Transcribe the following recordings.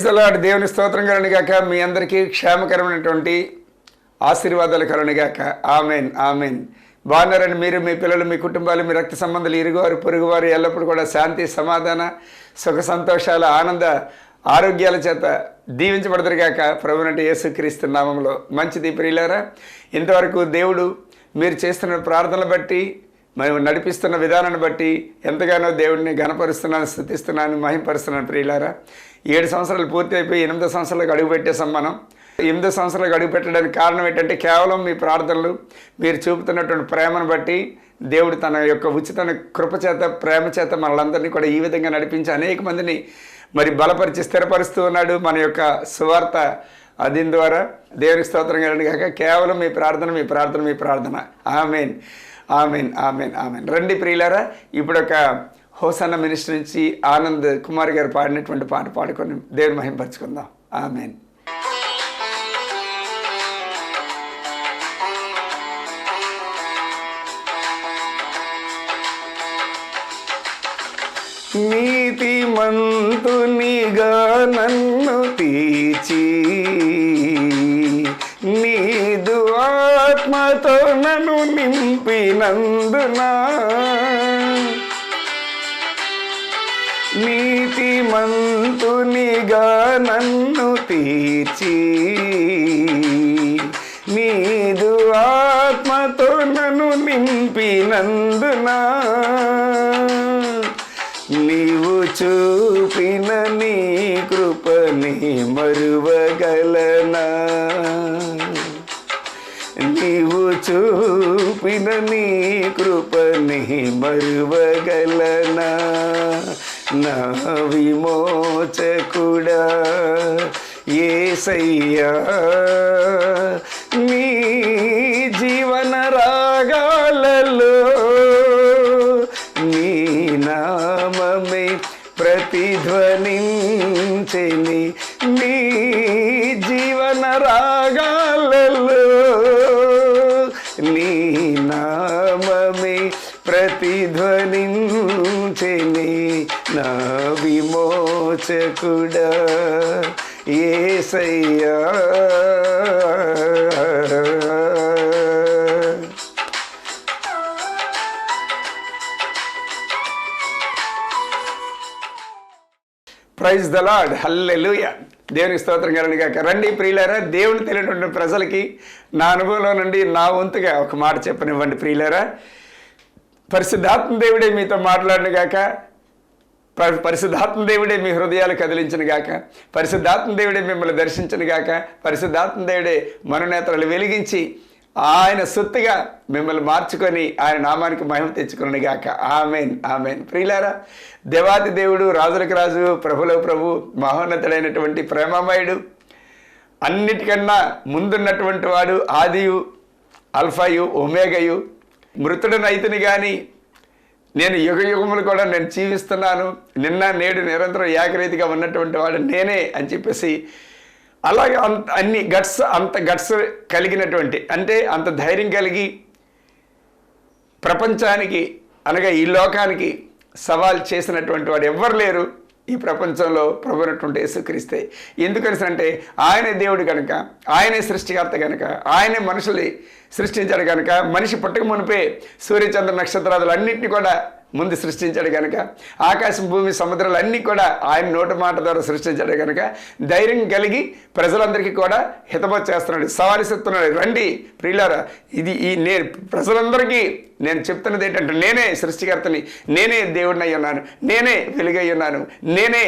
Praise దేవుని స్తోత్రం కలనిగాక మీ అందరికీ క్షేమకరమైనటువంటి ఆశీర్వాదాలు కలనిగాక ఆమెన్ ఆమెన్. బాగున్నారని మీరు మీ పిల్లలు మీ కుటుంబాలు మీ రక్త సంబంధాలు ఇరుగువారు పొరుగువారు ఎల్లప్పుడూ కూడా శాంతి సమాధాన సుఖ సంతోషాల ఆనంద ఆరోగ్యాల చేత దీవించబడదురుగాక ప్రభునంటే యేసుక్రీస్తు నామంలో మంచిది ప్రియులారా ఇంతవరకు దేవుడు మీరు చేస్తున్న ప్రార్థనలు బట్టి మేము నడిపిస్తున్న విధానాన్ని బట్టి ఎంతగానో దేవుడిని గణపరుస్తున్నాను స్థుతిస్తున్నాను మహింపరుస్తున్నాను ప్రియులారా. ఏడు సంవత్సరాలు పూర్తి అయిపోయి ఎనిమిదో సంవత్సరాలకు అడుగు పెట్టేసాం మనం. ఎనిమిదో సంవత్సరాలకు అడుగు పెట్టడానికి కారణం ఏంటంటే కేవలం మీ ప్రార్థనలు మీరు చూపుతున్నటువంటి ప్రేమను బట్టి దేవుడు తన యొక్క ఉచిత కృపచేత ప్రేమ చేత మనలందరినీ కూడా ఈ విధంగా నడిపించి అనేక మందిని మరి బలపరిచి స్థిరపరుస్తూ ఉన్నాడు మన యొక్క సువార్త దీని ద్వారా. దేవుని స్తోత్రం కలండి కాక కేవలం మీ ప్రార్థన మీ ప్రార్థన మీ ప్రార్థన. ఆమెన్. Amen amen amen. రండి ప్రియులారా ఇప్పుడు ఒక హోసన్న మినిస్టర్ నుంచి ఆనంద్ కుమార్ గారు పాడినటువంటి పాట పాడుకొని దేవుని మహింపరచుకుందాం. ఆమెన్. నీతిమంతునిగా నన్ను తీచి నీదు ఆత్మతో నన్ను నింపినందునా నీతిమంతునిగా నన్ను తీర్చి నీదు ఆత్మతో నన్ను నింపినందున నీవు చూపిన నీ కృపని మరువగలనా? నీవు చూపిన నీ కృపని మరువగలనా? నా విమోచకుడా ఏసయ్యా మీ జీవన రాగాలలో నీ నామమే ప్రతిధ్వనించని విమోచకుడా Yesayya. Praise the lord hallelujah దేవుని స్తోత్రం కలనిగాక రండి ప్రియులారా దేవుని తెలియనటువంటి ప్రజలకి నా అనుభవంలో నుండి నా వంతుగా ఒక మాట చెప్పనివ్వండి ప్రియులారా. పరిశుద్ధాత్మ దేవుడే మీతో మాట్లాడినగాక పరిశుద్ధాత్మ దేవుడే మీ హృదయాలు కదిలించిన గాక. పరిశుద్ధాత్మ దేవుడే మిమ్మల్ని దర్శించిన గాక. పరిశుద్ధాత్మ దేవుడే మనోనేతలు వెలిగించి ఆయన సొత్తుగా మిమ్మల్ని మార్చుకొని ఆయన నామానికి మహిమ తెచ్చుకుని గాక. Amen amen. ప్రియులారా దేవాది దేవుడు రాజులకు రాజు ప్రభుల ప్రభు మహోన్నతుడైనటువంటి ప్రేమమయుడు అన్నిటికన్నా ముందున్నటువంటి వాడు ఆదియు అల్ఫాయు ఒమేగయు మృతుడనైతుని కానీ నేను యుగ యుగములు కూడా నేను జీవిస్తున్నాను. నిన్న నేడు నిరంతరం ఏకరీతిగా ఉన్నటువంటి వాడు నేనే అని చెప్పేసి అలాగే అంత అన్ని గట్స్ అంత గట్స్ కలిగినటువంటి అంటే అంత ధైర్యం కలిగి ప్రపంచానికి అనగా ఈ లోకానికి సవాల్ చేసినటువంటి వాడు ఎవ్వరు లేరు. ఈ ప్రపంచంలో ప్రభునటువంటి యేసుక్రీస్తే. ఎందుకని అంటే ఆయనే దేవుడు కనుక ఆయనే సృష్టికర్త కనుక ఆయనే మనుషుల్ని సృష్టించాడు కనుక మనిషి పుట్టక మునిపే సూర్యచంద్ర నక్షత్రాదులు అన్నింటినీ కూడా ముందు సృష్టించాడు కనుక ఆకాశం భూమి సముద్రాలు అన్నీ కూడా ఆయన నోటి మాట ద్వారా సృష్టించాడు కనుక ధైర్యం కలిగి ప్రజలందరికీ కూడా హితబోధ చేస్తున్నాడు సవారి చెప్తున్నాడు. రండి ప్రియులారా ఇది ఈ నేను ప్రజలందరికీ నేను చెప్తున్నది ఏంటంటే నేనే సృష్టికర్తని నేనే దేవుడిని అయి ఉన్నాను నేనే వెలుగై ఉన్నాను నేనే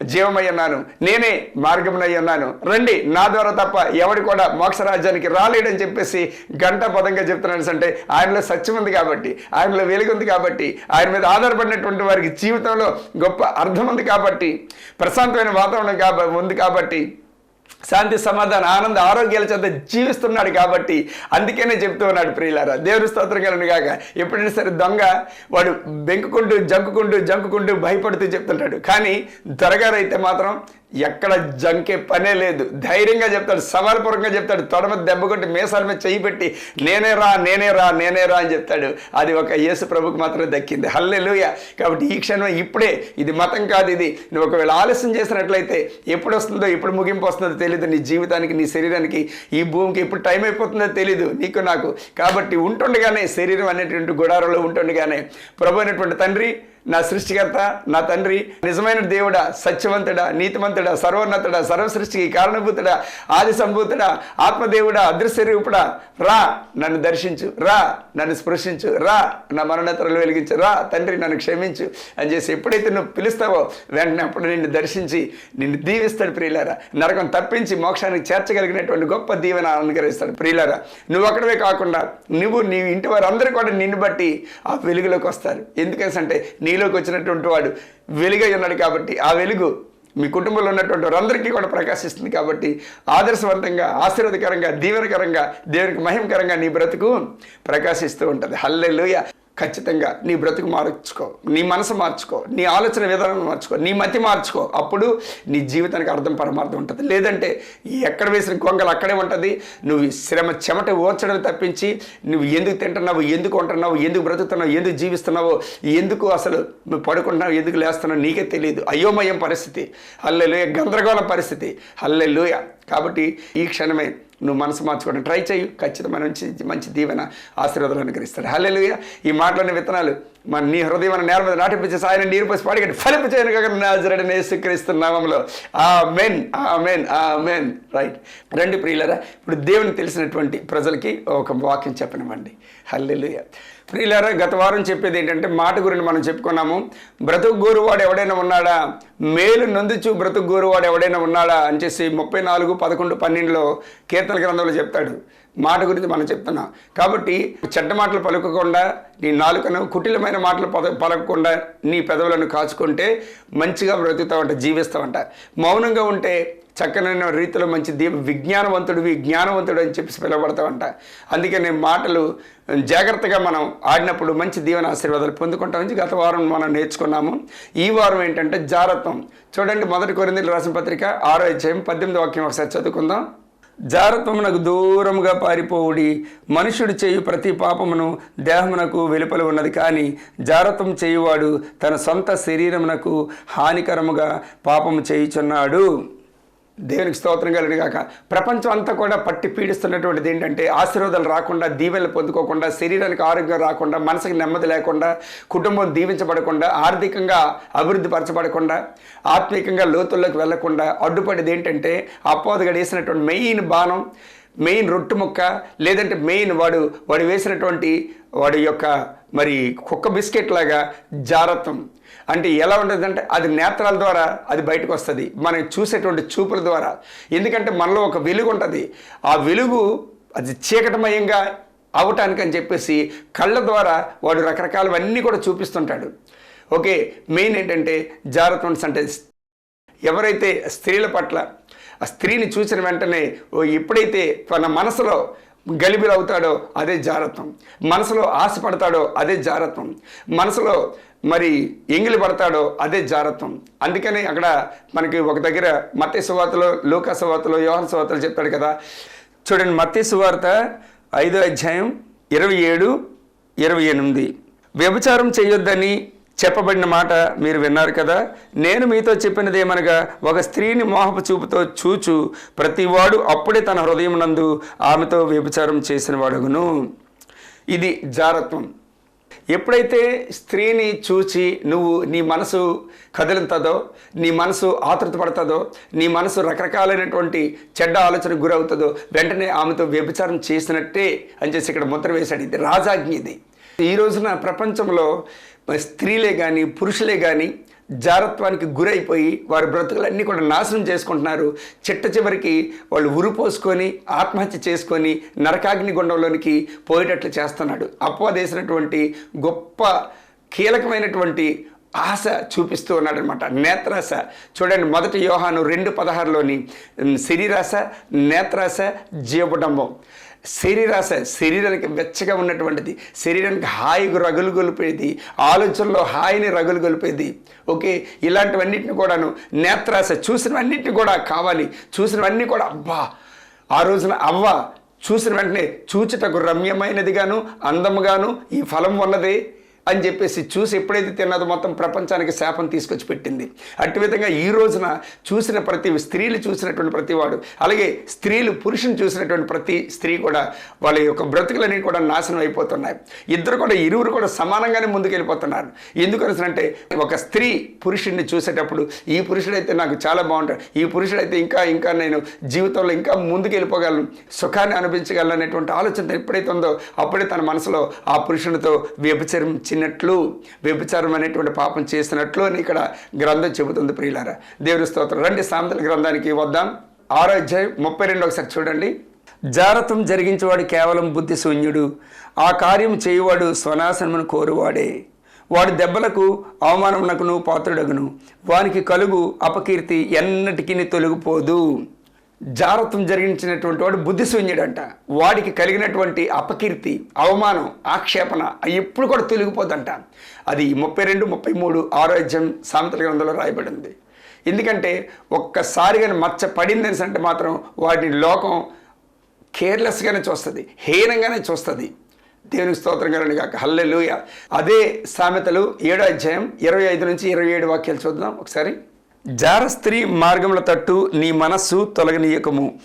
జీవమై ఉన్నాను. నేనే మార్గమునై ఉన్నాను. రండి నా ద్వారా తప్ప ఎవడు కూడా మోక్షరాజ్యానికి రాలేడని చెప్పేసి గంట పదంగా చెప్తున్నాను అంటే ఆయనలో సత్యం ఉంది కాబట్టి ఆయనలో వెలుగు ఉంది కాబట్టి ఆయన మీద ఆధారపడినటువంటి వారికి జీవితంలో గొప్ప అర్థం ఉంది కాబట్టి ప్రశాంతమైన వాతావరణం కాబ ఉంది కాబట్టి శాంతి సమాధానం ఆనంద ఆరోగ్యాల చేత జీవిస్తున్నాడు కాబట్టి అందుకనే చెప్తూ ఉన్నాడు ప్రియులారా. దేవుని స్తోత్రం కలను కాక ఎప్పుడైనా సరే దొంగ వాడు బెంకుకుంటూ జంకుకుంటూ జంకుకుంటూ భయపడుతూ చెప్తుంటాడు. కానీ దొరగారు అయితే మాత్రం ఎక్కడ జంకే పనే లేదు. ధైర్యంగా చెప్తాడు సవాల్పూర్వకంగా చెప్తాడు తొడమ మీద దెబ్బ కొట్టి మీద చెయ్యి పెట్టి నేనే రా నేనే రా నేనే రా అని చెప్తాడు. అది ఒక యేసు ప్రభుకి మాత్రమే దక్కింది. హల్లెలూయ! కాబట్టి ఈ క్షణం ఇప్పుడే ఇది మతం కాదు ఇది. నువ్వు ఒకవేళ ఆలస్యం చేసినట్లయితే ఎప్పుడు వస్తుందో ఎప్పుడు ముగింపు వస్తుందో తెలియదు నీ జీవితానికి నీ శరీరానికి ఈ భూమికి ఎప్పుడు టైం అయిపోతుందో తెలియదు నీకు నాకు. కాబట్టి ఉంటుండగానే శరీరం అనేటువంటి గుడారంలో ఉంటుండగానే ప్రభు అయినటువంటి తండ్రి నా సృష్టికర్త నా తండ్రి నిజమైన దేవుడా సత్యవంతుడా నీతిమంతుడా సర్వోన్నతుడా సర్వ సృష్టికి కారణభూతుడా ఆది సంభూతుడా ఆత్మదేవుడా అదృశ్యరూపుడా. రా నన్ను దర్శించు. రా నన్ను స్పృశించు. రా నా మరణతరలు వెలిగించు. రా తండ్రి నన్ను క్షమించు అని చేసి ఎప్పుడైతే నువ్వు పిలుస్తావో వెంటనే అప్పుడు నిన్ను దర్శించి నిన్ను దీవిస్తాడు ప్రియులారా. నరకం తప్పించి మోక్షానికి చేర్చగలిగినటువంటి గొప్ప దీవెన అనుగ్రహిస్తాడు. ప్రియులారా నువ్వు అక్కడవే కాకుండా నువ్వు నీ ఇంటి వారందరూ కూడా నిన్ను బట్టి ఆ వెలుగులోకి వస్తారు. ఎందుకంటే నీలోకి వచ్చినటువంటి వాడు వెలుగై ఉన్నాడు కాబట్టి ఆ వెలుగు మీ కుటుంబంలో ఉన్నటువంటి వారందరికీ కూడా ప్రకాశిస్తుంది కాబట్టి ఆదర్శవంతంగా ఆశీర్వదకరంగా దీవెనకరంగా దేవునికి మహిమకరంగా నీ బ్రతుకు ప్రకాశిస్తూ ఉంటుంది. హల్లెలుయ. ఖచ్చితంగా నీ బ్రతుకు మార్చుకో నీ మనసు మార్చుకో నీ ఆలోచన విధానం మార్చుకో నీ మతి మార్చుకో. అప్పుడు నీ జీవితానికి అర్థం పరమార్థం ఉంటుంది. లేదంటే ఎక్కడ వేసిన కొంగలు అక్కడే ఉంటుంది. నువ్వు శ్రమ చెమట ఓర్చడం తప్పించి నువ్వు ఎందుకు తింటున్నావు ఎందుకు ఉంటున్నావు ఎందుకు బ్రతుకుతున్నావు ఎందుకు జీవిస్తున్నావు ఎందుకు అసలు నువ్వు పడుకుంటున్నావు ఎందుకు లేస్తున్నావు నీకే తెలియదు. అయోమయం పరిస్థితి. హల్లెలూయ. గందరగోళ పరిస్థితి. హల్లెలూయ. కాబట్టి ఈ క్షణమే నువ్వు మనసు మార్చుకోవడం. ట్రై చేయు. ఖచ్చితమైన మంచి మంచి దీవెన ఆశీర్వాదాలు అనుగ్రహిస్తాడు. హల్లెలూయ ఈ మాటలోని విత్తనాలు మన నీ హృదయం నేల మీద నాటిపించే సాయం నీరు పోసి పాడిగట్టి ఫలింపు చేయను కాక నాజరడి నేసుక్రీస్తు నామంలో. ఆ మెన్ ఆ మెన్ ఆ మెన్ రైట్ రండి ప్రియులరా ఇప్పుడు దేవుని తెలిసినటువంటి ప్రజలకి ఒక వాక్యం చెప్పనివ్వండి. హల్లెలూయ ప్రియులారా గత వారం చెప్పేది ఏంటంటే మాట గురించి మనం చెప్పుకున్నాము. బ్రతుకు గోరువాడు ఎవడైనా ఉన్నాడా? మేలు నొందుచు బ్రతుకు గోరువాడు ఎవడైనా ఉన్నాడా? అని చేసి ముప్పై నాలుగు పదకొండు పన్నెండులో కీర్తన గ్రంథంలో చెప్తాడు. మాట గురించి మనం చెప్తున్నాం. కాబట్టి చెడ్డ మాటలు పలుకకుండా నీ నాలుకను కుటిలమైన మాటలు పద పలకకుండా నీ పెదవులను కాచుకుంటే మంచిగా బ్రతుకుతావంట జీవిస్తావంట. మౌనంగా ఉంటే చక్కనైన రీతిలో మంచి దీప విజ్ఞానవంతుడివి జ్ఞానవంతుడు అని చెప్పి పిలువబడతావంట. అందుకే నేను మాటలు జాగ్రత్తగా మనం ఆడినప్పుడు మంచి దీవెన ఆశీర్వాదాలు పొందుకుంటామని గత వారం మనం నేర్చుకున్నాము. ఈ వారం ఏంటంటే జారత్వం. చూడండి మొదటి కొరిందీలు రాసిన పత్రిక ఆరో అధ్యాయం పద్దెనిమిది వాక్యం ఒకసారి చదువుకుందాం. జారత్వమునకు దూరముగా పారిపోవుడి మనుషుడు చేయు ప్రతి పాపమును దేహమునకు వెలుపల ఉన్నది. కానీ జారత్వం చేయువాడు తన సొంత శరీరమునకు హానికరముగా పాపము చేయుచున్నాడు. దేవునికి స్తోత్రం కలిగిన కాక ప్రపంచం అంతా కూడా పట్టి పీడిస్తున్నటువంటిది ఏంటంటే ఆశీర్వాదాలు రాకుండా దీవెనలు పొందుకోకుండా శరీరానికి ఆరోగ్యం రాకుండా మనసుకి నెమ్మది లేకుండా కుటుంబం దీవించబడకుండా ఆర్థికంగా అభివృద్ధి పరచబడకుండా ఆత్మీయంగా లోతుల్లోకి వెళ్ళకుండా అడ్డుపడేది ఏంటంటే అపోదగడు వేసినటువంటి మెయిన్ బాణం మెయిన్ రొట్టు ముక్క లేదంటే మెయిన్ వాడు వాడు వేసినటువంటి వాడి యొక్క మరి కుక్క బిస్కెట్ లాగా జారత్వం. అంటే ఎలా ఉంటుందంటే అది నేత్రాల ద్వారా అది బయటకు వస్తుంది. మనం చూసేటువంటి చూపుల ద్వారా. ఎందుకంటే మనలో ఒక వెలుగు ఉంటుంది. ఆ వెలుగు అది చీకటమయంగా అవటానికి అని చెప్పేసి కళ్ళ ద్వారా వాడు రకరకాలవన్నీ కూడా చూపిస్తుంటాడు. ఓకే మెయిన్ ఏంటంటే జాగ్రత్త అంటే ఎవరైతే స్త్రీల పట్ల ఆ స్త్రీని చూసిన వెంటనే ఓ ఎప్పుడైతే తన మనసులో గలిబిలు అవుతాడో అదే జారత్వం. మనసులో ఆశపడతాడో అదే జారత్వం. మనసులో మరి ఎంగిలి పడతాడో అదే జారత్వం. అందుకని అక్కడ మనకి ఒక దగ్గర మత్తే సువార్తలో లోకా సువార్తలో యోహన్ సువార్తలు చెప్తాడు కదా. చూడండి మత్తే సువార్త ఐదో అధ్యాయం ఇరవై ఏడు ఇరవై ఎనిమిది. వ్యభిచారం చేయొద్దని చెప్పబడిన మాట మీరు విన్నారు కదా. నేను మీతో చెప్పినది ఏమనగా ఒక స్త్రీని మోహపు చూపుతో చూచు ప్రతివాడు అప్పుడే తన హృదయం నందు ఆమెతో వ్యభిచారం చేసిన వాడుగును ఇది జారత్వం. ఎప్పుడైతే స్త్రీని చూచి నువ్వు నీ మనసు కదులుతుందో నీ మనసు ఆతృత పడుతుందో నీ మనసు రకరకాలైనటువంటి చెడ్డ ఆలోచనకు గురవుతుందో వెంటనే ఆమెతో వ్యభిచారం చేసినట్టే అని చేసి ఇక్కడ ముద్ర వేశాడు. ఇది రాజాజ్ఞ ఇది. ఈ రోజున ప్రపంచంలో స్త్రీలే కానీ పురుషులే కానీ జారత్వానికి గురైపోయి వారి బ్రతుకులన్నీ కూడా నాశనం చేసుకుంటున్నారు. చిట్ట చివరికి వాళ్ళు ఉరిపోసుకొని ఆత్మహత్య చేసుకొని నరకాగ్ని గుండంలోనికి పోయేటట్లు చేస్తున్నాడు. అపవాదేసినటువంటి గొప్ప కీలకమైనటువంటి ఆశ చూపిస్తూ ఉన్నాడనమాట నేత్రాశ. చూడండి మొదటి యోహాను రెండు పదహారులోని శరీరాశ నేత్రాశ జీవడంబం శరీరాశ శరీరానికి వెచ్చగా ఉన్నటువంటిది శరీరానికి హాయిగా రగులు గొలిపేది ఆలోచనలో హాయిని రగులు గొలిపేది. ఓకే ఇలాంటివన్నిటిని కూడాను నేత్రాశ చూసినవన్నిటిని కూడా కావాలి. చూసినవన్నీ కూడా అబ్బా! ఆ రోజున అవ్వ చూసిన వెంటనే చూచుటకు రమ్యమైనదిగాను అందముగాను ఈ ఫలం ఉన్నదే అని చెప్పేసి చూసి ఎప్పుడైతే తిన్నదో మొత్తం ప్రపంచానికి శాపం తీసుకొచ్చి పెట్టింది. అట్టి విధంగా ఈ రోజున చూసిన ప్రతి స్త్రీలు చూసినటువంటి ప్రతి వాడు అలాగే స్త్రీలు పురుషుని చూసినటువంటి ప్రతి స్త్రీ కూడా వాళ్ళ యొక్క బ్రతుకులన్నీ కూడా నాశనం అయిపోతున్నాయి. ఇద్దరు కూడా ఇరువురు కూడా సమానంగానే ముందుకెళ్ళిపోతున్నారు. ఎందుకనంటే ఒక స్త్రీ పురుషుడిని చూసేటప్పుడు ఈ పురుషుడైతే నాకు చాలా బాగుంటాడు ఈ పురుషుడైతే ఇంకా ఇంకా నేను జీవితంలో ఇంకా ముందుకెళ్ళిపోగలను సుఖాన్ని అనిపించగలను అనేటువంటి ఆలోచన ఎప్పుడైతే ఉందో అప్పుడే తన మనసులో ఆ పురుషునితో వ్యభిచరం చిన్నట్లు వ్యభిచారం అనేటువంటి పాపం చేసినట్లు అని ఇక్కడ గ్రంథం చెబుతుంది ప్రియులారా. దేవుని స్తోత్రం. రండి సామెతల గ్రంథానికి వద్దాం. ఆరో అధ్యాయం ముప్పై రెండు ఒకసారి చూడండి. జారతం జరిగించేవాడు కేవలం బుద్ధి శూన్యుడు ఆ కార్యం చేయువాడు స్వనాశనమును కోరువాడే. వాడి దెబ్బలకు అవమానమునకును పాత్రుడగును. వానికి కలుగు అపకీర్తి ఎన్నటికీ తొలగిపోదు. జారత్వం జరిగించినటువంటి వాడు బుద్ధిశూన్యుడంట. వాడికి కలిగినటువంటి అపకీర్తి అవమానం ఆక్షేపణ ఎప్పుడు కూడా తొలగిపోదంట. అది ముప్పై రెండు ముప్పై మూడు ఆరోగ్యం సామెతల గ్రంథంలో రాయబడింది. ఎందుకంటే ఒక్కసారిగా మచ్చ పడిందని అంటే మాత్రం వాటిని లోకం కేర్లెస్గానే చూస్తుంది హీనంగానే చూస్తుంది. దేవునికి స్తోత్రం కలండి కాక హల్లెలుయ. అదే సామెతలు ఏడో అధ్యాయం ఇరవై ఐదు నుంచి ఇరవై ఏడు వాక్యాలు చూద్దాం. ఒకసారి జార స్త్రీ మార్గముల తట్టు నీ మనస్సు తొలగనీయకము.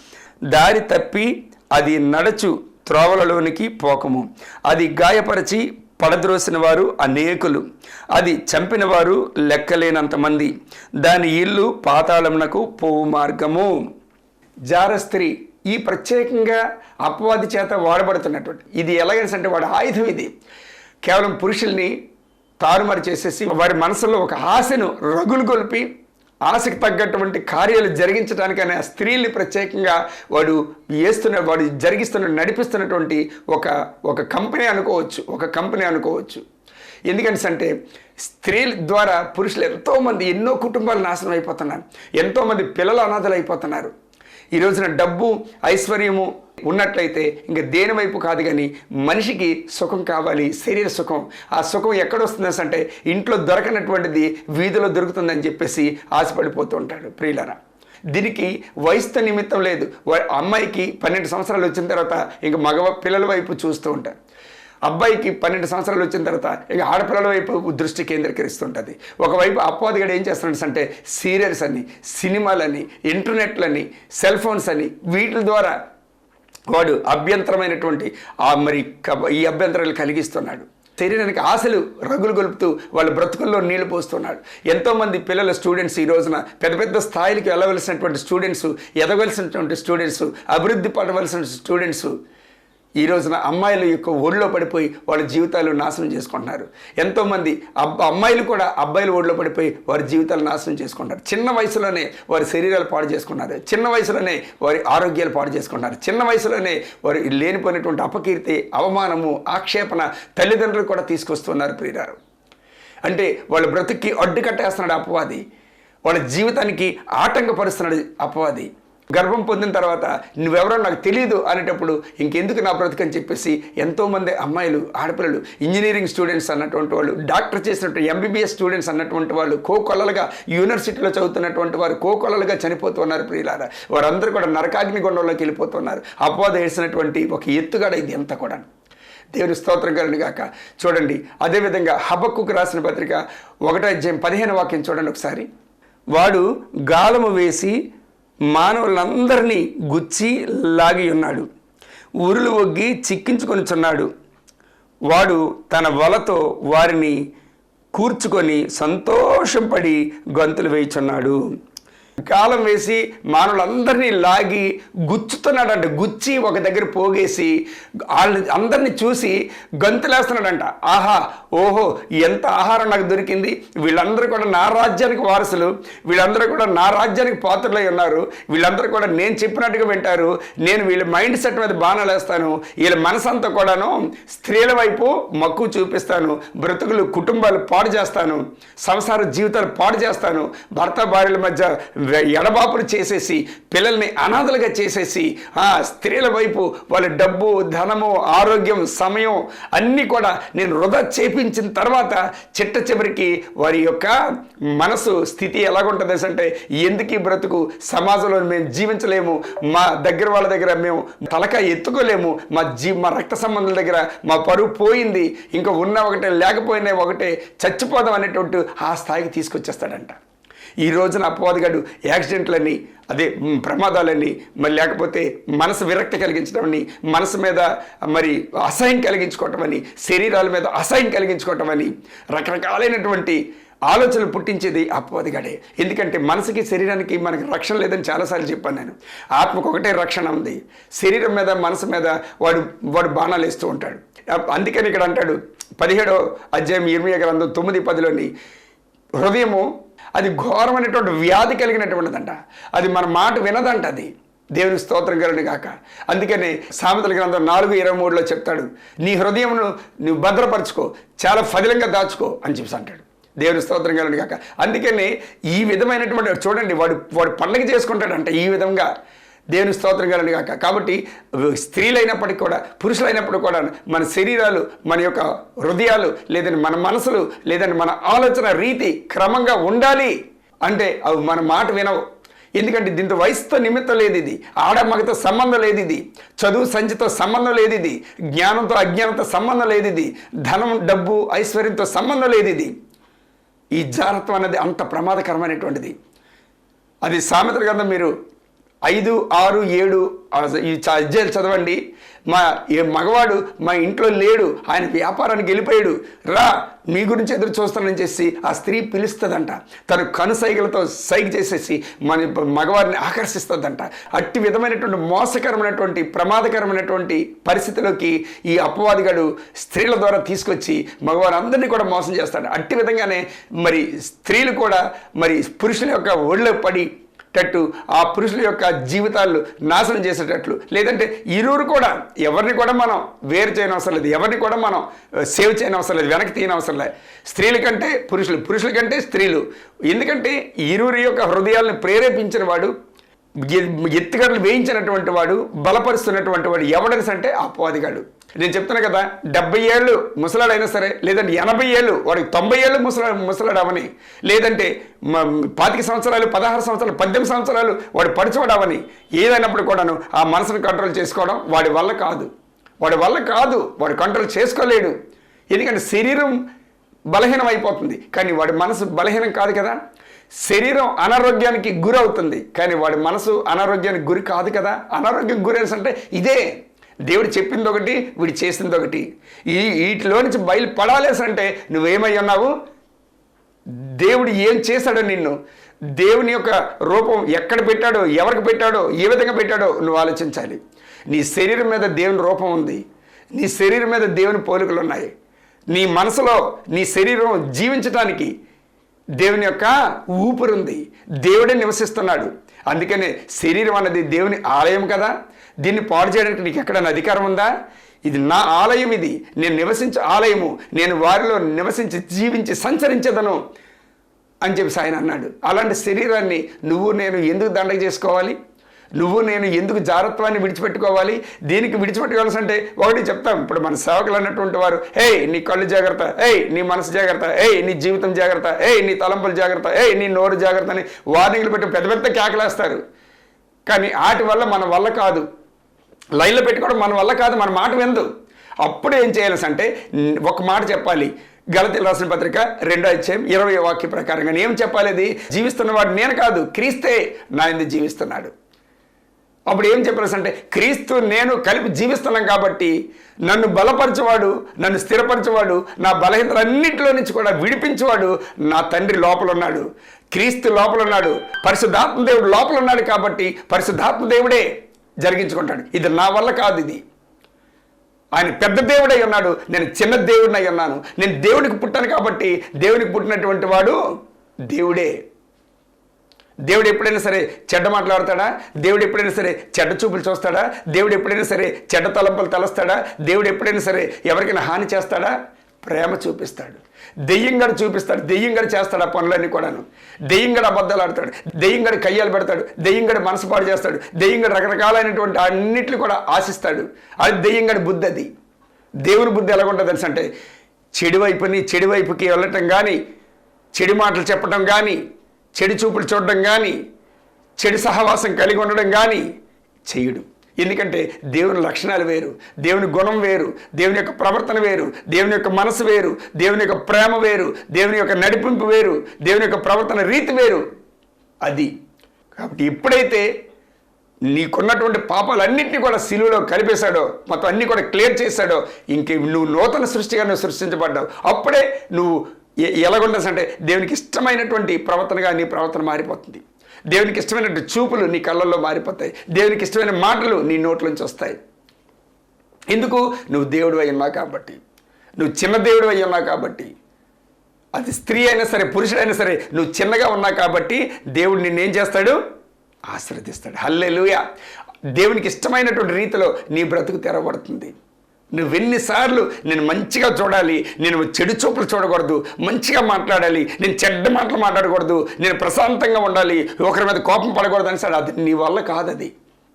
దారి తప్పి అది నడచు త్రోవలలోనికి పోకము. అది గాయపరిచి పడద్రోసిన వారు అనేకులు. అది చంపిన వారు లెక్కలేనంతమంది దాని ఇల్లు పాతాళమునకు పోవు మార్గము. జార స్త్రీ ఈ ప్రత్యేకంగా అపవాది చేత వాడబడుతున్నటువంటి ఇది ఎలాగైనా అంటే వాడి ఆయుధం ఇది. కేవలం పురుషుల్ని తారుమారు చేసేసి వారి మనసులో ఒక ఆశను రగులు గొలిపి ఆశకు తగ్గటువంటి కార్యాలు జరిగించడానికైనా స్త్రీల్ని ప్రత్యేకంగా వాడు వేస్తున్న వాడు జరిగిస్తున్న నడిపిస్తున్నటువంటి ఒక ఒక కంపెనీ అనుకోవచ్చు ఒక కంపెనీ అనుకోవచ్చు. ఎందుకంటే అంటే స్త్రీల ద్వారా పురుషులు ఎంతోమంది ఎన్నో కుటుంబాలు నాశనం అయిపోతున్నారు. ఎంతోమంది పిల్లలు అనాథలు అయిపోతున్నారు. ఈ రోజున డబ్బు ఐశ్వర్యము ఉన్నట్లయితే ఇంకా దేని వైపు కాదు కానీ మనిషికి సుఖం కావాలి శరీర సుఖం. ఆ సుఖం ఎక్కడొస్తుంది అంటే ఇంట్లో దొరకనటువంటిది వీధిలో దొరుకుతుందని చెప్పేసి ఆశపడిపోతూ ఉంటాడు ప్రియులరా. దీనికి వయసుతో నిమిత్తం లేదు. అమ్మాయికి పన్నెండు సంవత్సరాలు వచ్చిన తర్వాత ఇంకా మగ పిల్లల వైపు చూస్తూ ఉంటారు. అబ్బాయికి పన్నెండు సంవత్సరాలు వచ్చిన తర్వాత ఇక ఆడపిల్లల వైపు దృష్టి కేంద్రీకరిస్తుంటుంది. ఒకవైపు అపవాదిగాడు ఏం చేస్తున్నాడు అంటే సీరియల్స్ అని సినిమాలని ఇంటర్నెట్లని సెల్ ఫోన్స్ అని వీటి ద్వారా వాడు అభ్యంతరమైనటువంటి ఆ మరి కబ- ఈ అభ్యంతరాలు కలిగిస్తున్నాడు. శరీరానికి ఆశలు రగులు గొలుపుతూ వాళ్ళ బ్రతుకుల్లో నీళ్ళు పోస్తున్నాడు. ఎంతోమంది పిల్లల స్టూడెంట్స్ ఈ రోజున పెద్ద పెద్ద స్థాయిలకు వెళ్ళవలసినటువంటి స్టూడెంట్స్ ఎదగవలసినటువంటి స్టూడెంట్స్ అభివృద్ధి పడవలసిన స్టూడెంట్స్ ఈ రోజున అమ్మాయిల యొక్క ఒడిలో పడిపోయి వాళ్ళ జీవితాలు నాశనం చేసుకుంటున్నారు. ఎంతోమంది అబ్బ అమ్మాయిలు కూడా అబ్బాయిలు ఒడిలో పడిపోయి వారి జీవితాలు నాశనం చేసుకుంటారు చిన్న వయసులోనే వారి శరీరాలు పాడు చేసుకున్నారు. చిన్న వయసులోనే వారి ఆరోగ్యాలు పాడు చేసుకుంటారు చిన్న వయసులోనే వారు లేనిపోయినటువంటి అపకీర్తి అవమానము ఆక్షేపణ తల్లిదండ్రులు కూడా తీసుకొస్తున్నారు ప్రియురారు అంటే వాళ్ళ బ్రతుక్కి అడ్డు కట్టేస్తున్నాడు అపవాది. వాళ్ళ జీవితానికి ఆటంకపరుస్తున్నాడు అపవాది. గర్భం పొందిన తర్వాత నువ్వెవరో నాకు తెలియదు అనేటప్పుడు ఇంకెందుకు నా బ్రతకని చెప్పేసి ఎంతోమంది అమ్మాయిలు ఆడపిల్లలు ఇంజనీరింగ్ స్టూడెంట్స్ అన్నటువంటి వాళ్ళు డాక్టర్ చేసినట్టు ఎంబీబీఎస్ స్టూడెంట్స్ అన్నటువంటి వాళ్ళు కోకొల్లలుగా యూనివర్సిటీలో చదువుతున్నటువంటి వారు కోకొల్లలుగా చనిపోతున్నారు ప్రియులారా. వారందరూ కూడా నరకాగ్ని గుండంలోకి వెళ్ళిపోతున్నారు. అపవాద వేసినటువంటి ఒక ఎత్తుగడ ఇది ఎంత కూడా దేవుని స్తోత్రం కలను గాక. చూడండి అదేవిధంగా హబక్కుకు రాసిన పత్రిక ఒకటో అధ్యాయం పదిహేను వాక్యం చూడండి ఒకసారి. వాడు గాలము వేసి మానవులందరినీ గుచ్చి లాగి ఉన్నాడు. ఉరులు ఒగ్గి చిక్కించుకొనిచున్నాడు వాడు తన వలతో వారిని కూర్చుకొని సంతోషంపడి గంతులు వేయుచున్నాడు. కాలం వేసి మానవులందరినీ లాగి గుచ్చుతున్నాడంట. గుచ్చి ఒక దగ్గర పోగేసి వాళ్ళని అందరినీ చూసి గంతులేస్తున్నాడంట. ఆహా ఓహో ఎంత ఆహారం నాకు దొరికింది. వీళ్ళందరూ కూడా నా రాజ్యానికి వారసులు. వీళ్ళందరూ కూడా నా రాజ్యానికి పాత్రలై ఉన్నారు. వీళ్ళందరూ కూడా నేను చెప్పినట్టుగా వింటారు. నేను వీళ్ళ మైండ్ సెట్ మీద బాణాలు వేస్తాను. వీళ్ళ మనసంతా కూడాను స్త్రీల వైపు మక్కువ చూపిస్తాను. బ్రతుకులు కుటుంబాలు పాడు చేస్తాను. సంసార జీవితాలు పాడు చేస్తాను. భర్త భార్యల మధ్య ఎడబాపులు చేసేసి పిల్లల్ని అనాథలుగా చేసేసి ఆ స్త్రీల వైపు వాళ్ళ డబ్బు ధనము ఆరోగ్యం సమయం అన్నీ కూడా నేను వృధా చేపించిన తర్వాత చిట్ట చివరికి వారి యొక్క మనసు స్థితి ఎలాగుంటుంది అంటే ఎందుకు ఈ బ్రతుకు? సమాజంలో మేము జీవించలేము. మా దగ్గర వాళ్ళ దగ్గర మేము తలక ఎత్తుకోలేము. మా జీ మా రక్త సంబంధం దగ్గర మా పరువు పోయింది. ఇంకా ఉన్న ఒకటే లేకపోయినా ఒకటే చచ్చిపోదాం అనేటువంటి ఆ స్థాయికి తీసుకొచ్చేస్తాడంట. ఈ రోజున అపవాదిగాడు యాక్సిడెంట్లని అదే ప్రమాదాలని మరి లేకపోతే మనసు విరక్తి కలిగించడం అని మనసు మీద మరి అసహ్యం కలిగించుకోవటం అని శరీరాల మీద అసహ్యం కలిగించుకోవటం అని రకరకాలైనటువంటి ఆలోచనలు పుట్టించేది అపవాదిగాడే ఎందుకంటే మనసుకి శరీరానికి మనకి రక్షణ లేదని చాలాసార్లు చెప్పాను నేను. ఆత్మకు ఒకటే రక్షణ ఉంది. శరీరం మీద మనసు మీద వాడు వాడు బాణాలు వేస్తూ ఉంటాడు. అందుకని ఇక్కడ అంటాడు పదిహేడో అధ్యాయం ఇరవై గ్రంథం తొమ్మిది పదిలోని హృదయము అది ఘోరమైనటువంటి వ్యాధి కలిగినటువంటిదంట. అది మన మాట వినదంట అది. దేవుని స్తోత్రం కలిగిన కాక అందుకని సామెతల గ్రంథం నాలుగు ఇరవై మూడులో చెప్తాడు నీ హృదయంను నువ్వు భద్రపరచుకో చాలా ఫదిలంగా దాచుకో అని చెప్పి అంటాడు. దేవుని స్తోత్రం కలిగిన కాక అందుకని ఈ విధమైనటువంటి చూడండి వాడు వాడు పండగ చేసుకుంటాడంట ఈ విధంగా. దేవుని స్తోత్రం కలను కాక కాబట్టి స్త్రీలైనప్పటికీ కూడా పురుషులైనప్పటికీ కూడా మన శరీరాలు మన యొక్క హృదయాలు లేదంటే మన మనసులు లేదంటే మన ఆలోచన రీతి క్రమంగా ఉండాలి అంటే అవి మన మాట వినవు. ఎందుకంటే దీంతో వయసుతో నిమిత్తం లేదు ఇది. ఆడ మగతో సంబంధం లేదు ఇది. చదువు సంచితో సంబంధం లేదు ఇది. జ్ఞానంతో అజ్ఞానంతో సంబంధం లేదు ఇది. ధనం డబ్బు ఐశ్వర్యంతో సంబంధం లేదు ఇది. ఈ జారత్వం అనేది అంత ప్రమాదకరమైనటువంటిది. అది సామెతల గ్రంథం మీరు ఐదు ఆరు ఏడు ఈ అధ్యాయులు చదవండి. మా ఏ మగవాడు మా ఇంట్లో లేడు ఆయన వ్యాపారానికి వెళ్ళిపోయాడు. రా మీ గురించి ఎదురు చూస్తానని చేసి ఆ స్త్రీ పిలుస్తుందంట. తను కనుసైగలతో సైగ చేసేసి మన మగవారిని ఆకర్షిస్తుందంట. అట్టి విధమైనటువంటి మోసకరమైనటువంటి ప్రమాదకరమైనటువంటి పరిస్థితిలోకి ఈ అపవాదిగాడు స్త్రీల ద్వారా తీసుకొచ్చి మగవారందరినీ కూడా మోసం చేస్తాడు. అట్టి విధంగానే మరి స్త్రీలు కూడా మరి పురుషుల యొక్క ఒళ్ళో పడి టట్టు ఆ పురుషుల యొక్క జీవితాలు నాశనం చేసేటట్లు. లేదంటే ఇరువురు కూడా ఎవరిని కూడా మనం వేరు చేయని అవసరం లేదు. ఎవరిని కూడా మనం సేవ్ చేయని అవసరం లేదు. వెనక్కి తీయని అవసరం లేదు. స్త్రీల కంటే పురుషులు పురుషుల కంటే స్త్రీలు. ఎందుకంటే ఇరువురి యొక్క హృదయాలను ప్రేరేపించిన వాడు ఎత్తుగడలు వేయించినటువంటి వాడు బలపరుస్తున్నటువంటి వాడు ఎవడనిసి అంటే అపవాదిగాడు. నేను చెప్తున్నా కదా డెబ్బై ఏళ్ళు ముసలాడైనా సరే లేదంటే ఎనభై ఏళ్ళు వాడికి తొంభై ఏళ్ళు ముసలా ముసలాడవని లేదంటే పాతిక సంవత్సరాలు పదహారు సంవత్సరాలు పద్దెనిమిది సంవత్సరాలు వాడు పడిచోడు అవని ఏదైనప్పుడు కూడాను ఆ మనసును కంట్రోల్ చేసుకోవడం వాడి వల్ల కాదు. వాడి వల్ల కాదు వాడు కంట్రోల్ చేసుకోలేడు. ఎందుకంటే శరీరం బలహీనం అయిపోతుంది కానీ వాడి మనసు బలహీనం కాదు కదా. శరీరం అనారోగ్యానికి గురి అవుతుంది కానీ వాడి మనసు అనారోగ్యానికి గురి కాదు కదా. అనారోగ్యం గురి అంటే ఇదే. దేవుడు చెప్పింది ఒకటి వీడు చేసింది ఒకటి. ఈ వీటిలో నుంచి బయలుపడాలేసి అంటే నువ్వేమై ఉన్నావు? దేవుడు ఏం చేశాడో నిన్ను? దేవుని యొక్క రూపం ఎక్కడ పెట్టాడో ఎవరికి పెట్టాడో ఏ విధంగా పెట్టాడో నువ్వు ఆలోచించాలి. నీ శరీరం మీద దేవుని రూపం ఉంది. నీ శరీరం మీద దేవుని పోలికలు ఉన్నాయి. నీ మనసులో నీ శరీరం జీవించటానికి దేవుని యొక్క ఊపిరి ఉంది దేవుడే నివసిస్తున్నాడు. అందుకనే శరీరం అన్నది దేవుని ఆలయం కదా. దీన్ని పాడు చేయడానికి నీకు ఎక్కడైనా అధికారం ఉందా? ఇది నా ఆలయం ఇది. నేను నివసించే ఆలయము. నేను వారిలో నివసించి జీవించి సంచరించదను అని చెప్పి ఆయన అన్నాడు. అలాంటి శరీరాన్ని నువ్వు నేను ఎందుకు దండగ చేసుకోవాలి? నువ్వు నేను ఎందుకు జారత్వాన్ని విడిచిపెట్టుకోవాలి? దీనికి విడిచిపెట్టుకోవాల్సి అంటే ఒకటి చెప్తాం. ఇప్పుడు మన సేవకులు అన్నటువంటి వారు ఏయ్ నీ కళ్ళు జాగ్రత్త ఏయ్ నీ మనసు జాగ్రత్త ఏయ్ నీ జీవితం జాగ్రత్త ఏయ్ నీ తలంపులు జాగ్రత్త ఏయ్ నీ నోరు జాగ్రత్త అని వార్నింగ్లు పెట్టి పెద్ద పెద్ద కేకలేస్తారు. కానీ వాటి వల్ల మన వల్ల కాదు. లైన్లో పెట్టుకోవడం మన వల్ల కాదు మన మాట విందు అప్పుడు ఏం చేయాల్సి అంటే ఒక మాట చెప్పాలి. గలతి రాసిన పత్రిక రెండో అధ్యాయం ఇరవై వాక్య ప్రకారంగా. ఏం చెప్పాలి అది? జీవిస్తున్నవాడు నేను కాదు క్రీస్తే నా ఎందుకు జీవిస్తున్నాడు. అప్పుడు ఏం చెప్పారు అంటే క్రీస్తు నేను కలిపి జీవిస్తున్నాం కాబట్టి నన్ను బలపరచేవాడు నన్ను స్థిరపరచేవాడు నా బలహీనతలన్నింటిలో నుంచి కూడా విడిపించేవాడు నా తండ్రి లోపల ఉన్నాడు క్రీస్తు లోపల ఉన్నాడు పరిశుద్ధాత్మ దేవుడు లోపల ఉన్నాడు కాబట్టి పరిశుద్ధాత్మ దేవుడే జరిగించుకుంటాడు. ఇది నా వల్ల కాదు ఇది. ఆయన పెద్ద దేవుడై ఉన్నాడు. నేను చిన్న దేవుడినై ఉన్నాను. నేను దేవుడికి పుట్టాను కాబట్టి దేవునికి పుట్టినటువంటి వాడు దేవుడే. దేవుడు ఎప్పుడైనా సరే చెడ్డ మాట్లాడతాడా? దేవుడు ఎప్పుడైనా సరే చెడ్డ చూపులు చూస్తాడా? దేవుడు ఎప్పుడైనా సరే చెడ్డ తలంపులు తలస్తాడా? దేవుడు ఎప్పుడైనా సరే ఎవరికైనా హాని చేస్తాడా? ప్రేమ చూపిస్తాడు. దెయ్యంగడు చూపిస్తాడు. దెయ్యంగడు చేస్తాడు ఆ పనులన్నీ కూడాను. దెయ్యంగడు అబద్ధాలు ఆడతాడు. దెయ్యంగడు కయ్యాలు పెడతాడు. దెయ్యంగడు మనసు పాడు చేస్తాడు. దెయ్యంగడు రకరకాలైనటువంటి అన్నిటిని కూడా ఆశిస్తాడు. అది దెయ్యంగడి బుద్ధి అది. దేవుని బుద్ధి ఎలా ఉంటుంది తెలుసు అంటే చెడు వైపుని చెడు వైపుకి వెళ్ళటం కానీ చెడు మాటలు చెప్పడం కానీ చెడు చూపులు చూడడం కానీ చెడు సహవాసం కలిగి ఉండడం కానీ చేయడు ఎందుకంటే దేవుని లక్షణాలు వేరు దేవుని గుణం వేరు దేవుని యొక్క ప్రవర్తన వేరు దేవుని యొక్క మనసు వేరు దేవుని యొక్క ప్రేమ వేరు దేవుని యొక్క నడిపింపు వేరు దేవుని యొక్క ప్రవర్తన రీతి వేరు. అది. కాబట్టి ఎప్పుడైతే నీకున్నటువంటి పాపాలన్నింటినీ కూడా సిలువలో కలిపేశాడో మొత్తం అన్నీ కూడా క్లియర్ చేశాడో ఇంక నువ్వు నూతన సృష్టిగా నువ్వు సృష్టించబడ్డావు. అప్పుడే నువ్వు ఎలాగుంటుంది ఎలాగుండదు అంటే దేవునికి ఇష్టమైనటువంటి ప్రవర్తనగా నీ ప్రవర్తన మారిపోతుంది. దేవునికి ఇష్టమైనటువంటి చూపులు నీ కళ్ళల్లో మారిపోతాయి. దేవునికి ఇష్టమైన మాటలు నీ నోట్లోంచి వస్తాయి. ఎందుకు? నువ్వు దేవుడు అయి ఉన్నావు కాబట్టి. నువ్వు చిన్న దేవుడు అయి ఉన్నావు కాబట్టి. అది స్త్రీ అయినా సరే పురుషుడైనా సరే నువ్వు చిన్నగా ఉన్నావు కాబట్టి దేవుడు నిన్నేం చేస్తాడు? ఆశీర్వదిస్తాడు. హల్లెలుయా! దేవునికి ఇష్టమైనటువంటి రీతిలో నీ బ్రతుకు తెరవబడుతుంది. నువ్వెన్నిసార్లు నేను మంచిగా చూడాలి నేను చెడు చూపులు చూడకూడదు మంచిగా మాట్లాడాలి నేను చెడ్డ మాటలు మాట్లాడకూడదు నేను ప్రశాంతంగా ఉండాలి ఒకరి మీద కోపం పడకూడదు అని సార్ అది నీ వల్ల కాదది.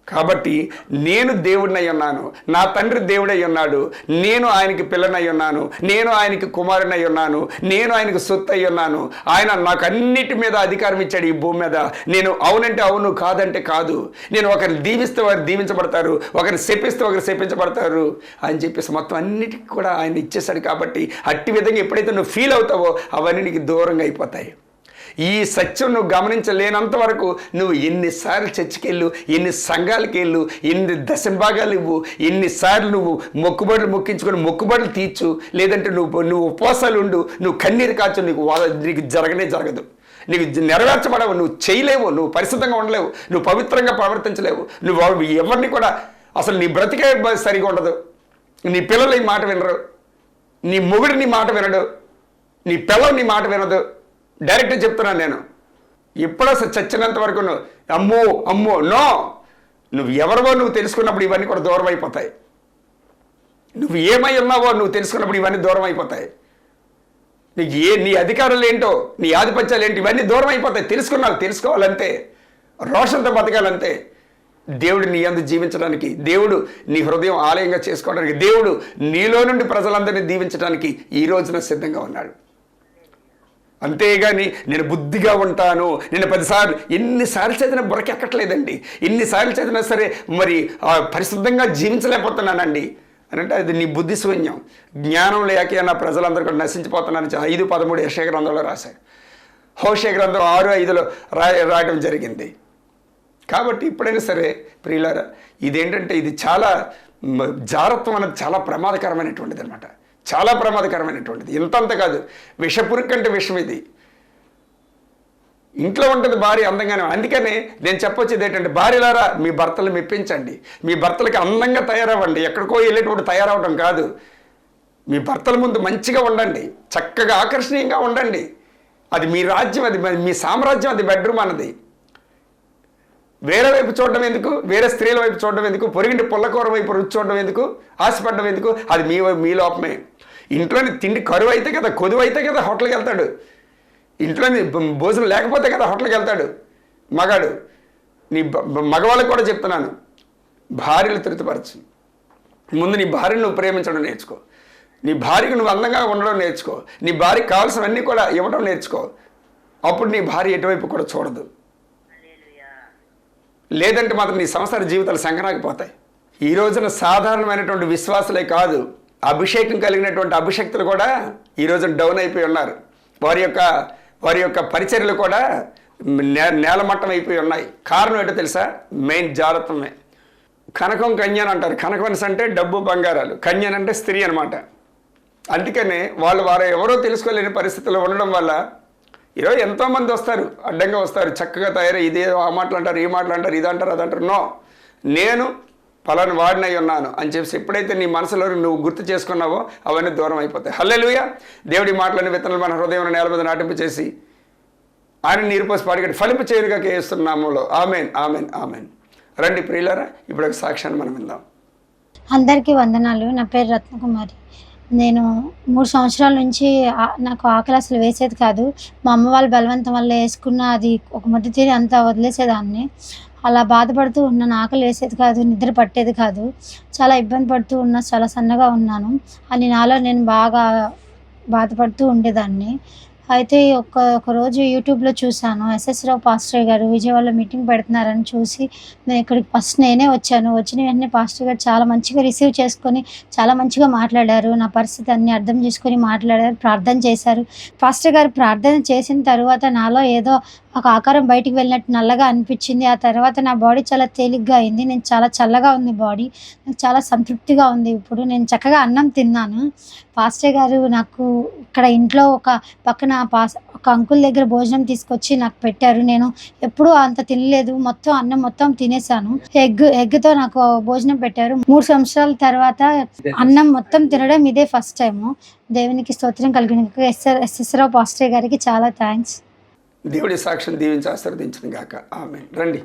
కాబట్టి నేను దేవుడినై ఉన్నాను. నా తండ్రి దేవుడై ఉన్నాడు. నేను ఆయనకి పిల్లనై ఉన్నాను. నేను ఆయనకి కుమారునై ఉన్నాను. నేను ఆయనకి సొత్తు అయి ఉన్నాను. ఆయన నాకు అన్నిటి మీద అధికారం ఇచ్చాడు ఈ భూమి మీద. నేను అవునంటే అవును కాదంటే కాదు. నేను ఒకరిని దీవిస్తే వారు దీవించబడతారు. ఒకరిని శపిస్తే ఒకరు శపించబడతారు అని చెప్పేసి మొత్తం అన్నిటికీ కూడా ఆయన ఇచ్చేశాడు కాబట్టి అట్టి విధంగా ఎప్పుడైతే నువ్వు ఫీల్ అవుతావో అవన్నీ నీకు దూరంగా అయిపోతాయి. ఈ సత్యం నువ్వు గమనించలేనంత వరకు నువ్వు ఎన్నిసార్లు చర్చికెళ్ళు ఎన్ని సంఘాలకు వెళ్ళు ఎన్ని దశంభాగాలు ఇవ్వు ఎన్నిసార్లు నువ్వు మొక్కుబడులు మొక్కించుకొని మొక్కుబడులు తీర్చు లేదంటే నువ్వు నువ్వు ఉపవాసాలు ఉండు నువ్వు కన్నీరు కాచు నీకు నీకు జరగనే జరగదు. నీకు నెరవేర్చబడవు నువ్వు చేయలేవు నువ్వు పరిశుద్ధంగా ఉండలేవు నువ్వు పవిత్రంగా ప్రవర్తించలేవు నువ్వు ఎవరిని కూడా అసలు నీ బ్రతికే బ- సరిగా ఉండదు. నీ పిల్లలు ఈ మాట వినరు. నీ మొగుడు నీ మాట వినడు. నీ పిల్లలు నీ మాట వినదు. డైరెక్ట్ చెప్తున్నాను నేను. ఎప్పుడో అసలు చచ్చినంత వరకు అమ్మో అమ్మో నో! నువ్వు ఎవరివో నువ్వు తెలుసుకున్నప్పుడు ఇవన్నీ కూడా దూరం అయిపోతాయి. నువ్వు ఏమై ఉన్నావో నువ్వు తెలుసుకున్నప్పుడు ఇవన్నీ దూరం అయిపోతాయి. నీకు ఏ నీ అధికారాలు ఏంటో నీ ఆధిపత్యాలు ఏంటి ఇవన్నీ దూరం అయిపోతాయి. తెలుసుకున్నావు తెలుసుకోవాలంతే. రోషంతో బతకాలంతే. దేవుడు నీ అందు జీవించడానికి దేవుడు నీ హృదయం ఆలయంగా చేసుకోవడానికి దేవుడు నీలో నుండి ప్రజలందరినీ దీవించడానికి ఈ రోజున సిద్ధంగా ఉన్నాడు. అంతేగాని నేను బుద్ధిగా ఉంటాను. నేను పదిసార్లు ఎన్నిసార్లు చదివినా బురకెక్కట్లేదండి ఎన్నిసార్లు చదివినా సరే మరి పరిశుద్ధంగా జీవించలేకపోతున్నానండి. అని అంటే అది నీ బుద్ధి శూన్యం. జ్ఞానం లేక నా ప్రజలందరూ కూడా ఐదు పదమూడు యశ గ్రంథంలో రాశారు. హోష గ్రంథం ఆరు ఐదులో రా రాయడం జరిగింది. కాబట్టి ఇప్పుడైనా సరే ప్రియులారా ఇదేంటంటే ఇది చాలా జారత్వం అనేది చాలా ప్రమాదకరమైనటువంటిది అనమాట చాలా ప్రమాదకరమైనటువంటిది. ఇంతంత కాదు. విషపురుక్ కంటే విషం ఇది. ఇంట్లో ఉంటుంది భార్య అందంగానే. అందుకనే నేను చెప్పొచ్చేది ఏంటంటే భార్యలారా మీ భర్తలు మెప్పించండి. మీ భర్తలకి అందంగా తయారవ్వండి. ఎక్కడికో వెళ్ళేటప్పుడు తయారవడం కాదు. మీ భర్తల ముందు మంచిగా ఉండండి. చక్కగా ఆకర్షణీయంగా ఉండండి. అది మీ రాజ్యం అది మీ సామ్రాజ్యం అది బెడ్రూమ్ అన్నది. వేరే వైపు చూడడం ఎందుకు? వేరే స్త్రీల వైపు చూడడం ఎందుకు? పొరిగింటి పుల్లకూర వైపు రుచి చూడడం ఎందుకు? ఆశపడడం ఎందుకు? అది మీ మీ లోపమే. ఇంట్లోని తిండి కరువు అయితే కదా కొదువు అయితే కదా హోటల్కి వెళ్తాడు. ఇంట్లోని భోజనం లేకపోతే కదా హోటల్కి వెళ్తాడు. మగాడు నీ మగవాళ్ళకి కూడా చెప్తున్నాను భార్యలు తృప్తిపరచు. ముందు నీ భార్యను నువ్వు ప్రేమించడం నేర్చుకో. నీ భార్యకు నువ్వు అందంగా ఉండడం నేర్చుకో. నీ భార్యకు కావాల్సినవన్నీ కూడా ఇవ్వడం నేర్చుకో. అప్పుడు నీ భార్య ఎటువైపు కూడా చూడదు. లేదంటే మాత్రం నీ సంసార జీవితాలు సంకరాకపోతాయి ఈ రోజున సాధారణమైనటువంటి విశ్వాసులే కాదు. అభిషేకం కలిగినటువంటి అభిషక్తులు కూడా ఈరోజు డౌన్ అయిపోయి ఉన్నారు. వారి యొక్క వారి యొక్క పరిచర్యలు కూడా నే నేలమట్టం అయిపోయి ఉన్నాయి. కారణం ఏంటో తెలుసా? మెయిన్ జాగ్రత్తమే కనకం కన్యన్ అంటారు. కనకవన్స్ అంటే డబ్బు బంగారాలు. కన్యన్ అంటే స్త్రీ అనమాట అందుకనే వాళ్ళు వారు ఎవరో తెలుసుకోలేని పరిస్థితుల్లో ఉండడం వల్ల ఈరోజు ఎంతోమంది వస్తారు. అడ్డంగా వస్తారు. చక్కగా తయారై ఇదే ఆ మాటలు అంటారు ఈ మాటలు అంటారు ఇది అంటారు అది అంటారు నో. నేను పలాని వాడినై ఉన్నాను అని చెప్పి ఎప్పుడైతే నీ మనసులో నువ్వు గుర్తు చేసుకున్నావో అవన్నీ దూరం అయిపోతాయి. హల్లెలుయ! దేవుడి మాటలని విత్తనాలు మన హృదయం నేల మీద నాటింపు చేసి ఆయన నీరుపోసి పాడిగట్టి ఫలింపు చేయనుగా కేస్తున్నాములో ఆమెన్ ఆమెన్ ఆమెన్. రండి ప్రియులరా ఇప్పుడు ఒక సాక్ష్యాన్ని మనం విందాం. అందరికీ వందనాలు. నా పేరు రత్నకుమారి. నేను మూడు సంవత్సరాల నుంచి నాకు ఆకలి అసలు వేసేది కాదు. మా అమ్మ వాళ్ళ బలవంతం వల్ల వేసుకున్న అది ఒక ముద్ద తీరి అంతా వదిలేసేదాన్ని. అలా బాధపడుతూ ఉన్నాను ఆకలి వేసేది కాదు నిద్ర పట్టేది కాదు. చాలా ఇబ్బంది పడుతూ ఉన్నా చాలా సన్నగా ఉన్నాను. అని నాలో నేను బాగా బాధపడుతూ ఉండేదాన్ని. అయితే ఒక ఒక రోజు యూట్యూబ్లో చూశాను. ఎస్ఎస్ రావు పాస్టర్ గారు విజయవాడలో మీటింగ్ పెడుతున్నారని చూసి నేను ఇక్కడికి ఫస్ట్ నేనే వచ్చాను. వచ్చిన వెంటనే పాస్టర్ గారు చాలా మంచిగా రిసీవ్ చేసుకొని చాలా మంచిగా మాట్లాడారు. నా పరిస్థితి అన్ని అర్థం చేసుకొని మాట్లాడారు ప్రార్థన చేశారు. పాస్టర్ గారు ప్రార్థన చేసిన తర్వాత నాలో ఏదో ఒక ఆకారం బయటికి వెళ్ళినట్టు నల్లగా అనిపించింది ఆ తర్వాత నా బాడీ చాలా తేలిగ్గా అయింది నేను చాలా చల్లగా ఉంది బాడీ నాకు చాలా సంతృప్తిగా ఉంది ఇప్పుడు నేను చక్కగా అన్నం తిన్నాను పాస్టర్ గారు నాకు ఇక్కడ ఇంట్లో ఒక పక్కన పాస్ ఒక అంకుల్ దగ్గర భోజనం తీసుకొచ్చి నాకు పెట్టారు నేను ఎప్పుడూ అంత తినలేదు మొత్తం అన్నం మొత్తం తినేసాను ఎగ్ ఎగ్తో నాకు భోజనం పెట్టారు మూడు సంవత్సరాల తర్వాత అన్నం మొత్తం తినడం ఇదే ఫస్ట్ టైము దేవునికి స్తోత్రం కలిగిన ఎస్ఆర్ రావు పాస్టర్ గారికి చాలా థ్యాంక్స్ దేవుడి సాక్ష్యం దీవించి ఆశీర్వదించిన గాక. ఆమె రండి.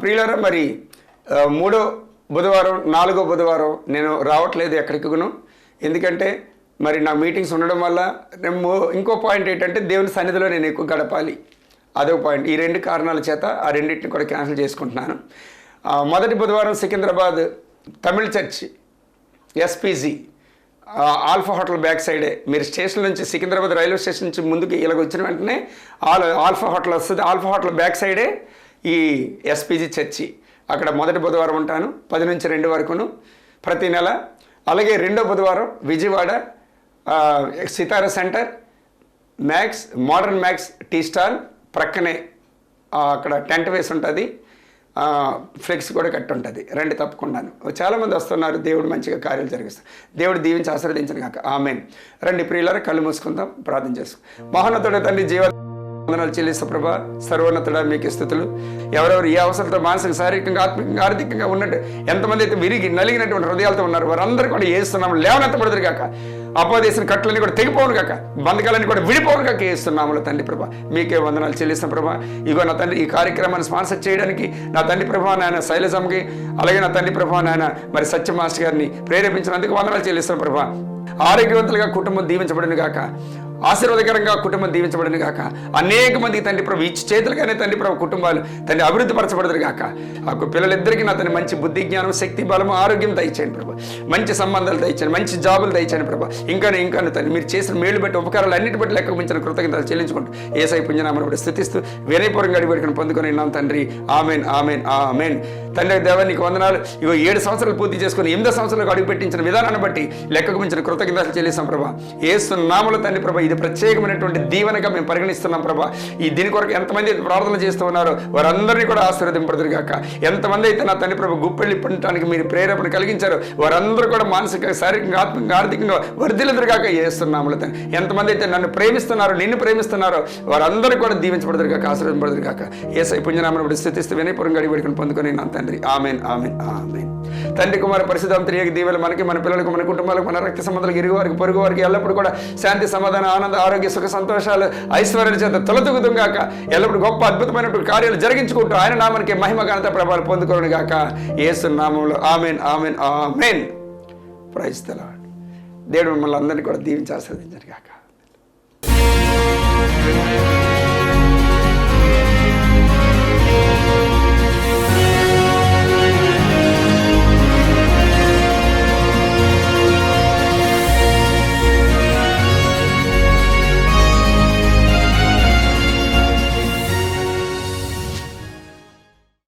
ప్రియులరా మరి మూడో బుధవారం నాలుగో బుధవారం నేను రావట్లేదు ఎక్కడికిను ఎందుకంటే మరి నా మీటింగ్స్ ఉండడం వల్ల నేను ఇంకో పాయింట్ ఏంటంటే దేవుని సన్నిధిలో నేను ఎక్కువ గడపాలి. అదో పాయింట్. ఈ రెండు కారణాల చేత ఆ రెండింటిని కూడా క్యాన్సిల్ చేసుకుంటున్నాను. మొదటి బుధవారం Secunderabad Tamil church SPG Alpha Hotel back సైడే. మీరు స్టేషన్ నుంచి సికింద్రాబాద్ రైల్వే స్టేషన్ నుంచి ముందుకు ఇలాగ వచ్చిన వెంటనే ఆల్ ఆల్ఫా హోటల్ వస్తుంది. ఆల్ఫా హోటల్ బ్యాక్ సైడే ఈ ఎస్పీజీ చర్చి. అక్కడ మొదటి బుధవారం ఉంటాను. పది నుంచి రెండు వరకును ప్రతి నెల. అలాగే రెండో బుధవారం Vijayawada Sitara centre Max modern Max tea stall ప్రక్కనే అక్కడ టెంట్ వేసి ఉంటుంది. ఫ్లెక్స్ కూడా కట్టి ఉంటుంది రండి తప్పకుండాను. చాలామంది వస్తున్నారు దేవుడు మంచిగా కార్యాలు జరిగిస్తారు. దేవుడు దీవించి ఆశీర్వదించిన కాక ఆమెన్. రండి ప్రియులారా కళ్ళు మూసుకుందాం ప్రార్థన చేసుకుందాం. మహోన్నతుడ తండ్రి జీవ వందనాలు చెల్లిస్తా ప్రభా. సర్వోన్నతుడ మీకు స్థుతులు. ఎవరెవరు ఏ అవసరంతో మానసిక శారీరకంగా ఆత్మికంగా ఆర్థికంగా ఉన్నట్టు ఎంతమంది అయితే విరిగి నలిగినటువంటి హృదయాలతో ఉన్నారు వారందరూ కూడా ఏస్తున్నాము లేవనెత్తబడదురు కాక అపోదేశం కట్లన్నీ కూడా తెగిపోను కాక బంధకాలన్నీ కూడా విడిపోను కాక ఏస్తున్నాములు తండ్రి ప్రభా. మీకే వందనాలు చెల్లిస్తాం ప్రభా. ఇగో నా తండ్రి ఈ కార్యక్రమాన్ని స్పాన్సర్ చేయడానికి నా తండ్రి ప్రభా నాయన శైలజమ్మకి అలాగే నా తండ్రి ప్రభా నాయన మరి సత్య మాస్టర్ గారిని ప్రేరేపించినందుకు వందనాలు చెల్లిస్తాం ప్రభా. ఆరోగ్యవంతులుగా కుటుంబం దీవించబడిన కాక ఆశీర్వాదకరంగా కుటుంబం దీవించబడిన గాక. అనేక మందికి తండ్రి ప్రభు ఇచ్చి చేతులుగానే తండ్రి ప్రభు కుటుంబాలు తండ్రి అభివృద్ధి పరచబడదు గాక. ఆ పిల్లలిద్దరికీ నా తన మంచి బుద్ధి జ్ఞానం శక్తి బలము ఆరోగ్యం దయచేయండి ప్రభు. మంచి సంబంధాలు దయచేయండి మంచి జాబులు దయచేయండి ప్రభు. ఇంకా ఇంకా తండ్రి మీరు చేసిన మేలు బట్టి ఉపకారాలు అన్నిటి బట్టి లెక్క మించిన కృతజ్ఞతలు చెల్లించుకుంటూ ఏ సైపుణ్యనామను కూడా స్థుతిస్తూ వినయపూర్వంగా అడిగిపెట్టుకుని పొందుకొని ఉన్నాం తండ్రి. Amen amen amen. తండ్రి దేవానికి వందనాలు. ఇగో ఏడు సంవత్సరాలు పూర్తి చేసుకుని ఎనిమిది సంవత్సరాలకు అడుగు పెట్టించిన విధానాన్ని బట్టి లెక్కకు మించిన కృతజ్ఞతలు చెల్లిస్తాం ప్రభా. ఏసునామల తండ్రి ప్రభా ఇది ప్రత్యేకమైనటువంటి దీవెనగా మేము పరిగణిస్తున్నాం ప్రభా. ఈ దీని కొరకు ఎంతమంది ప్రార్థన చేస్తూ ఉన్నారో వారందరినీ కూడా ఆశీర్వదింపడుదురుగాక ఎంతమంది అయితే నా తండ్రి ప్రభు గుప్పెళ్ళి పండటానికి మీరు ప్రేరేపణ కలిగించారు వారందరూ కూడా మానసిక శారీరకంగా ఆత్మకంగా ఆర్థికంగా వర్ధిల్లుదురు చేస్తున్నాము ఎంతమంది అయితే నన్ను ప్రేమిస్తున్నారో నిన్ను ప్రేమిస్తున్నారో వారందరూ కూడా దీవించబడదురు గాక ఆశీర్వదింపడుదురు గాక ఏసై పుణ్యనామను బట్టి స్థితిస్తూ వినయపురంగా అడిగి పొందుకొని నా తండ్రి. Amen amen amen. తండ్రి కుమార పరిశుద్ధం తిరిగి దీవెలు మనకి మన పిల్లలకు మన కుటుంబాలకు మన రక్త సంబంధాలకు ఇరుగు వారికి పొరుగు వారికి ఎల్లప్పుడు కూడా శాంతి సమాధానం ఆనంద ఆరోగ్య సుఖ సంతోషాలు ఐశ్వర్యాల చేత తొలతుగుతం గాక. ఎల్లప్పుడు గొప్ప అద్భుతమైనటువంటి కార్యాలు జరిగించుకుంటూ ఆయన నామానికి మహిమ ఘనత ప్రభావాలు పొందుకోను గాక. ఏసు నామంలో ఆమెన్ ఆమెన్ ఆమెన్. ప్రైజ్ తెలవాడు దేవుడు మిమ్మల్ని అందరినీ కూడా దీవించి ఆస్వాదించారు గాక.